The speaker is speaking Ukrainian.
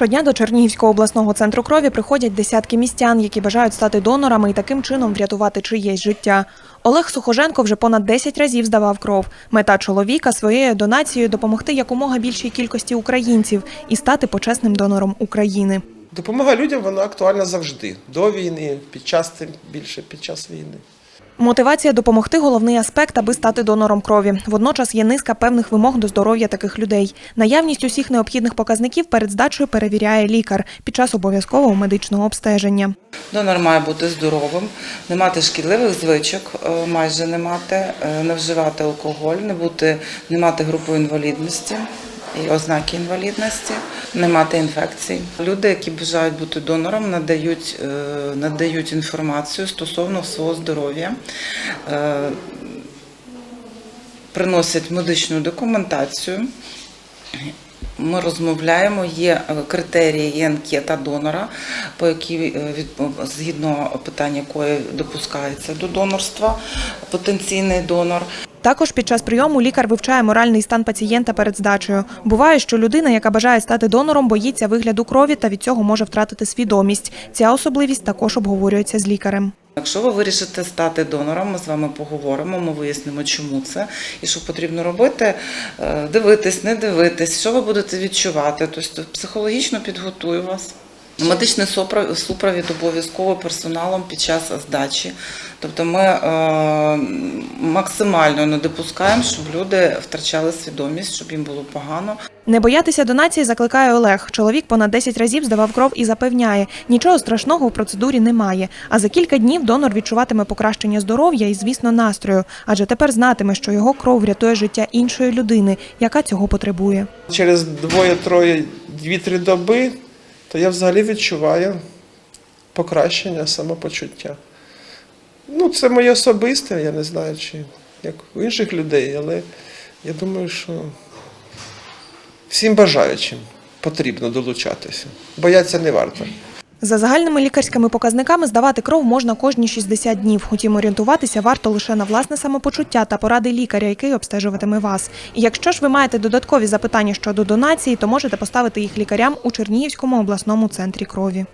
Щодня до Чернігівського обласного центру крові приходять десятки містян, які бажають стати донорами і таким чином врятувати чиєсь життя. Олег Сухоженко вже понад 10 разів здавав кров. Мета чоловіка своєю донацією допомогти якомога більшій кількості українців і стати почесним донором України. Допомога людям вона актуальна завжди. До війни, під час тим більше під час війни. Мотивація допомогти головний аспект, аби стати донором крові. Водночас є низка певних вимог до здоров'я таких людей. Наявність усіх необхідних показників перед здачею перевіряє лікар під час обов'язкового медичного обстеження. Донор має бути здоровим, не мати шкідливих звичок, е, майже не мати, е, не вживати алкоголь, не бути, не мати групу інвалідності і ознаки інвалідності, не мати інфекцій. Люди, які бажають бути донором, надають, е, надають інформацію стосовно свого здоров'я. е, Приносять медичну документацію, ми розмовляємо, є критерії, є анкета донора, по якій е, згідно питання якої допускається до донорства потенційний донор. Також під час прийому лікар вивчає моральний стан пацієнта перед здачею. Буває, що людина, яка бажає стати донором, боїться вигляду крові та від цього може втратити свідомість. Ця особливість також обговорюється з лікарем. Якщо ви вирішите стати донором, ми з вами поговоримо, ми вияснимо, чому це і що потрібно робити, е, дивитись, не дивитись, що ви будете відчувати. Тобто психологічно підготую вас. Медичний супровід обов'язково персоналом під час здачі. Тобто ми е, максимально не допускаємо, щоб люди втрачали свідомість, щоб їм було погано. Не боятися донації закликає Олег. Чоловік понад 10 разів здавав кров і запевняє, нічого страшного в процедурі немає. А за кілька днів донор відчуватиме покращення здоров'я і, звісно, настрою, адже тепер знатиме, що його кров врятує життя іншої людини, яка цього потребує. Через двоє-троє, дві-три доби, то я взагалі відчуваю покращення самопочуття. Ну, це моє особисте, я не знаю, чи як у інших людей, але я думаю, що всім бажаючим потрібно долучатися. Бояться не варто. За загальними лікарськими показниками здавати кров можна кожні 60 днів. Утім, орієнтуватися варто лише на власне самопочуття та поради лікаря, який обстежуватиме вас. І якщо ж ви маєте додаткові запитання щодо донації, то можете поставити їх лікарям у Чернігівському обласному центрі крові.